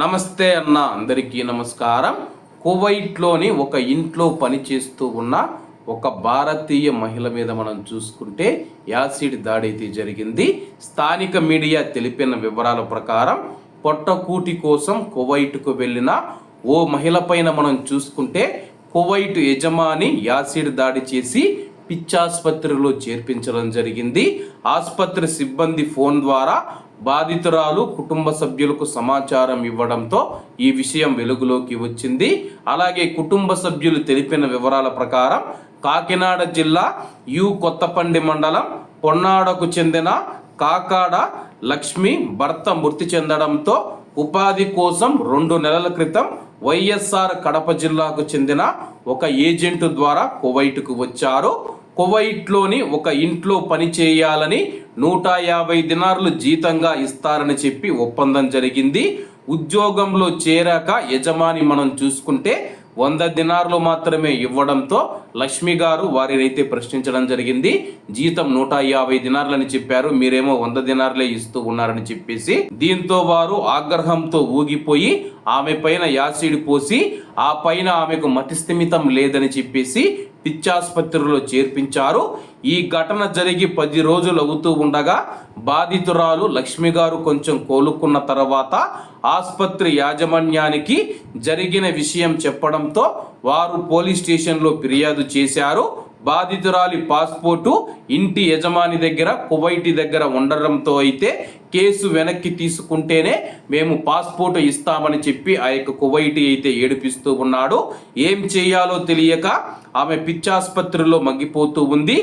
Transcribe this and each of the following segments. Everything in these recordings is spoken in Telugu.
నమస్తే అన్న అందరికీ నమస్కారం. కువైట్లోని ఒక ఇంట్లో పనిచేస్తూ ఉన్న ఒక భారతీయ మహిళ మీద మనం చూసుకుంటే యాసిడ్ దాడి అయితే జరిగింది. స్థానిక మీడియా తెలిపిన వివరాల ప్రకారం పొట్టకూటి కోసం కువైట్కు వెళ్ళిన ఓ మహిళ పైన మనం చూసుకుంటే కువైట్ యజమాని యాసిడ్ దాడి చేసి పిచ్చాసుపత్రిలో చేర్పించడం జరిగింది. ఆసుపత్రి సిబ్బంది ఫోన్ ద్వారా బాధితురాలు కుటుంబ సభ్యులకు సమాచారం ఇవ్వడంతో ఈ విషయం వెలుగులోకి వచ్చింది. అలాగే కుటుంబ సభ్యులు తెలిపిన వివరాల ప్రకారం కాకినాడ జిల్లా యు కొత్తపండి మండలం పొన్నాడకు చెందిన కాకాడ లక్ష్మి భర్త మృతి చెందడంతో ఉపాధి కోసం రెండు నెలల క్రితం వైఎస్ఆర్ కడప జిల్లాకు చెందిన ఒక ఏజెంట్ ద్వారా కువైట్కు వచ్చారు. కువైట్లోని ఒక ఇంట్లో పని చేయాలని నూట యాభై దినార్లు జీతంగా ఇస్తారని చెప్పి ఒప్పందం జరిగింది. ఉద్యోగంలో చేరాక యజమాని మనం చూసుకుంటే వంద దినార్లు మాత్రమే ఇవ్వడంతో లక్ష్మి గారు వారినైతే ప్రశ్నించడం జరిగింది. జీతం నూట యాభై దినార్లని చెప్పారు. మీరేమో వంద దినార్లే ఇస్తూ ఉన్నారని చెప్పేసి దీంతో వారు ఆగ్రహంతో ఊగిపోయి ఆమె పైన యాసిడ్ పోసి ఆ పైన ఆమెకు మతిస్థిమితం లేదని చెప్పేసి పిచ్చాసుపత్రిలో చేర్పించారు. ఈ ఘటన జరిగి పది రోజులు అవుతూ ఉండగా బాధితురాలు లక్ష్మి గారు కొంచెం కోలుకున్న తర్వాత ఆసుపత్రి యాజమాన్యానికి జరిగిన విషయం చెప్పడంతో వారు పోలీస్ స్టేషన్లో ఫిర్యాదు చేశారు. బాధితురాలి పాస్పోర్టు ఇంటి యజమాని దగ్గర కువైటి దగ్గర ఉండడంతో అయితే కేసు వెనక్కి తీసుకుంటేనే మేము పాస్పోర్ట్ ఇస్తామని చెప్పి ఆ యొక్క కువైటి అయితే ఏడిపిస్తూ ఉన్నాడు. ఏం చేయాలో తెలియక ఆమె పిచ్చాసుపత్రిలో మగ్గిపోతూ ఉంది.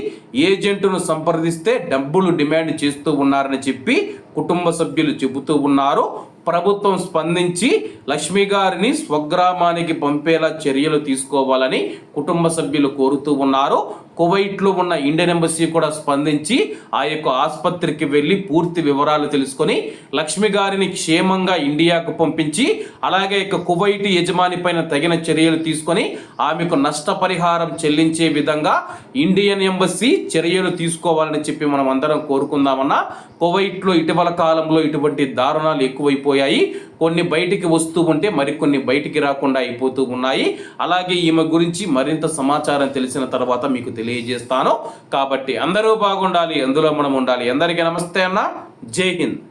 ఏజెంటును సంప్రదిస్తే డబ్బులు డిమాండ్ చేస్తూ ఉన్నారని చెప్పి కుటుంబ సభ్యులు చెబుతూ ఉన్నారు. ప్రభుత్వం స్పందించి లక్ష్మి గారిని స్వగ్రామానికి పంపేలా చర్యలు తీసుకోవాలని కుటుంబ సభ్యులు కోరుతూ ఉన్నారు. కువైట్లో ఉన్న ఇండియన్ ఎంబసీ కూడా స్పందించి ఆ యొక్క ఆసుపత్రికి వెళ్ళి పూర్తి వివరాలు తెలుసుకొని లక్ష్మి గారిని క్షేమంగా ఇండియాకు పంపించి అలాగే ఇక కువైట్ యజమాని పైన తగిన చర్యలు తీసుకొని ఆమెకు నష్టపరిహారం చెల్లించే విధంగా ఇండియన్ ఎంబసీ చర్యలు తీసుకోవాలని చెప్పి మనం అందరం కోరుకుందామన్నా. కువైట్లో ఇటీవల కాలంలో ఇటువంటి దారుణాలు ఎక్కువైపోయాయి. కొన్ని బయటికి వస్తూ ఉంటే మరికొన్ని బయటికి రాకుండా అయిపోతూ ఉన్నాయి. అలాగే ఈమె గురించి మరింత సమాచారం తెలిసిన తర్వాత మీకు తెలియజేస్తాను. కాబట్టి అందరూ బాగుండాలి అందులో మనం ఉండాలి. అందరికీ నమస్తే అన్న. జై హింద్.